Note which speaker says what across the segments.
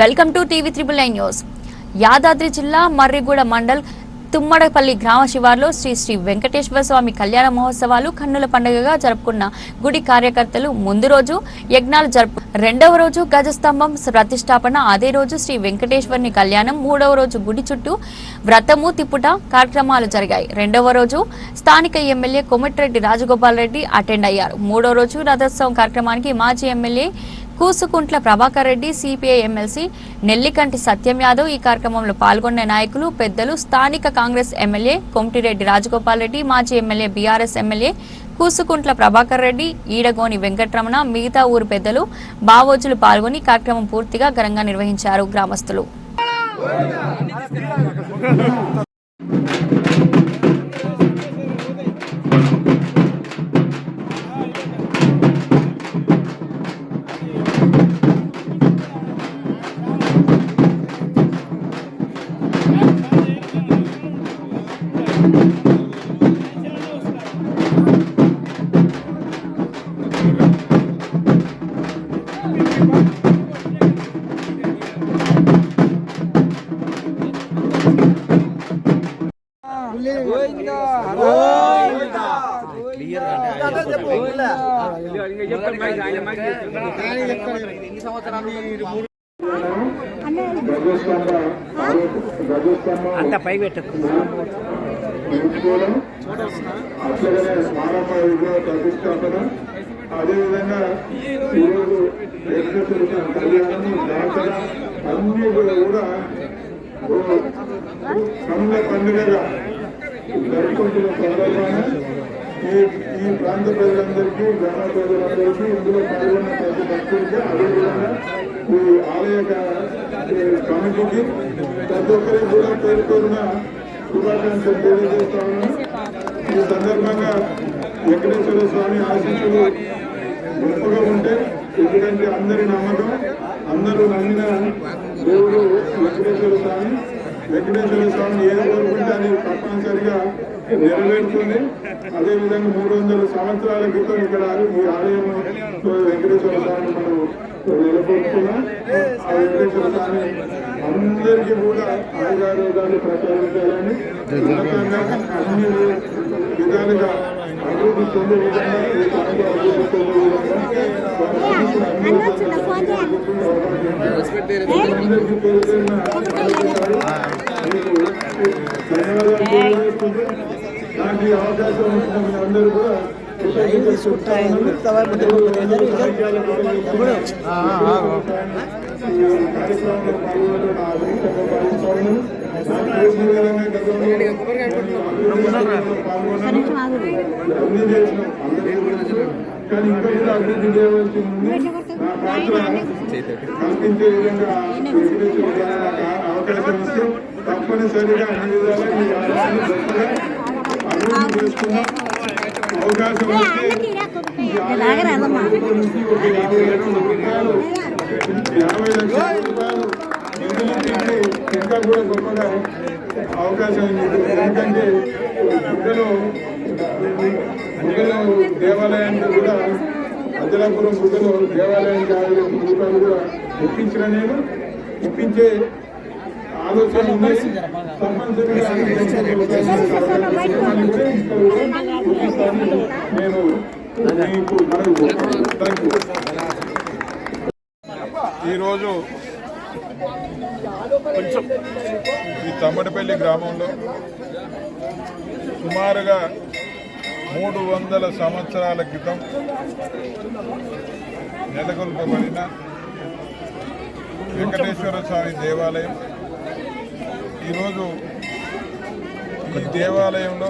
Speaker 1: Welcome to TV triple nine news. Yadadri జిల్లా మర్రిగూడ మండల్ తుమ్మడపల్లి గ్రామ శివార్లో శ్రీ శ్రీ వెంకటేశ్వర స్వామి కళ్యాణ మహోత్సవాలు కన్నుల పండుగగా జరుపుకున్న గుడి కార్యకర్తలు ముందు రోజు యజ్ఞాలు జరుపు రెండవ రోజు గజస్తంభం ప్రతిష్టాపన అదే రోజు శ్రీ వెంకటేశ్వరుని కళ్యాణం మూడవ రోజు గుడి చుట్టూ వ్రతము తిప్పుట కార్యక్రమాలు జరిగాయి. రెండవ రోజు స్థానిక ఎమ్మెల్యే కొమటిరెడ్డి రాజగోపాల్ రెడ్డి అటెండ్ అయ్యారు. మూడవ రోజు రథోత్సవం కార్యక్రమానికి మాజీ MLA Kusukuntla Prabhakar Reddy CPI MLC Nellikanti Satyam Yadav ఈ కార్యక్రమంలో పాల్గొన్న నాయకులు పెద్దలు స్థానిక కాంగ్రెస్ ఎమ్మెల్యే కొమిటిరెడ్డి రాజగోపాల్ రెడ్డి మాజీ MLA BRS MLA Kusukuntla Prabhakar Reddy Edagoni Venkatramana మిగతా ఊరు పెద్దలు బావోజులు పాల్గొని కార్యక్రమం పూర్తిగా ఘనంగా నిర్వహించారు గ్రామస్తులు.
Speaker 2: అంత పై పెట్టకు
Speaker 3: ఉంచుకోవడం అట్లనే మానవ విగ్రహ ప్రతిష్టాపన అదేవిధంగా ఈరోజు వెంకటేశ్వర కళ్యాణం అన్ని కూడా కన్నుల పండుగగా జరుపుకుంటున్న సందర్భాన ఈ ఈ ప్రాంత ప్రజలందరికీ గ్రామ ప్రజలందరికీ ఇందులో పాల్గొన్న ప్రతి భక్తులకి అదేవిధంగా ఈ ఆలయ కమిటీకి ప్రతి ఒక్కరికి కూడా పేర్కొన్న శుభాకాంక్షలు తెలియజేస్తా ఉన్నాను. ఈ సందర్భంగా వెంకటేశ్వర స్వామి ఆశీస్సులు గొప్పగా ఉంటే ఎందుకంటే అందరి నమ్మకం. అందరూ నమ్మిన దేవుడు వెంకటేశ్వర స్వామి. వెంకటేశ్వర స్వామి ఏది కోరుకుంటే అది తప్పనిసరిగా నెరవేరుతుంది. అదేవిధంగా మూడు వందల సంవత్సరాల క్రితం ఇక్కడ ఈ ఆలయం వెంకటేశ్వర స్వామి మనం నెలకొల్పుకున్నాం ఆ వెంకటేశ్వర స్వామి అందరికీ కూడా ఆయురారోగాలు ప్రసాదించాలని ఉన్నతంగా అన్ని విధాలుగా అభివృద్ధి చెందే విధంగా అభివృద్ధి చెందే విధంగా అందరికీ పేరు పేరున మీకు ధన్యవాదాలు తెలియజేస్తుంది నాకు ఈ అవకాశం ఇచ్చిన అందరూ కూడా కార్యక్రమంలో పాల్గొనడం. కానీ ఇంకా కూడా అభివృద్ధి చేయవలసి ఉంది నా పాత్ర కల్పించే విధంగా వెంకటేశ్వర గారు నాకు అవకాశం ఇస్తే తప్పనిసరిగా అన్ని విధాలా ఈ ఆలయాన్ని గొప్పగా అభివృద్ధి చేసుకున్నాం అవకాశం వస్తే ఒక యాభై లక్షల రూపాయలు యాభై లక్షల రూపాయలు నిధులు తింటే ఇంకా కూడా గొప్పగా అవకాశం ఉంది ఎందుకంటే బుగ్గలో బుగ్గలో దేవాలయానికి కూడా అజలాపురం బుగ్గలో దేవాలయానికి యాభై రూపాయలు కూడా ఇప్పించిన నేను. ఇప్పించే నేను మీకు
Speaker 4: ఈరోజు కొంచెం ఈ తమ్మడిపల్లి గ్రామంలో సుమారుగా మూడు వందల సంవత్సరాల క్రితం నెలకొల్పబడిన వెంకటేశ్వర స్వామి దేవాలయం. ఈరోజు ఈ దేవాలయంలో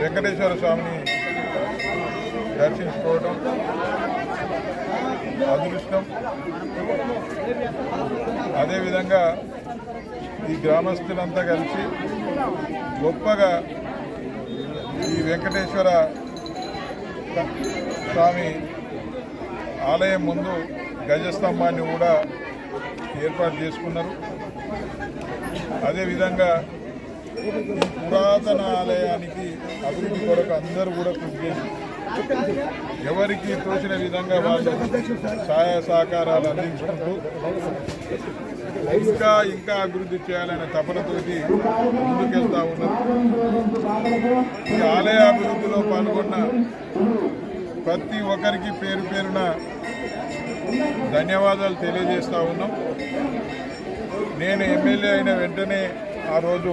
Speaker 4: వెంకటేశ్వర స్వామిని దర్శించుకోవడం అదృష్టం. అదేవిధంగా ఈ గ్రామస్తులంతా కలిసి గొప్పగా ఈ వెంకటేశ్వర స్వామి ఆలయం ముందు గజస్తంభాన్ని కూడా ఏర్పాటు చేసుకున్నారు. అదేవిధంగా ఈ పురాతన ఆలయానికి అభివృద్ధి కొరకు అందరూ కూడా కృషి చేసి
Speaker 3: ఎవరికి తోచిన విధంగా వాళ్ళు సహాయ సహకారాలు అందించుకుంటూ ఇంకా ఇంకా అభివృద్ధి చేయాలనే తపనతోటి ముందుకెళ్తా ఉన్నారు. ఈ ఆలయ అభివృద్ధిలో పాల్గొన్న ప్రతి ఒక్కరికి పేరు పేరున ధన్యవాదాలు తెలియజేస్తా ఉన్నాం. నేను ఎమ్మెల్యే అయిన వెంటనే ఆ రోజు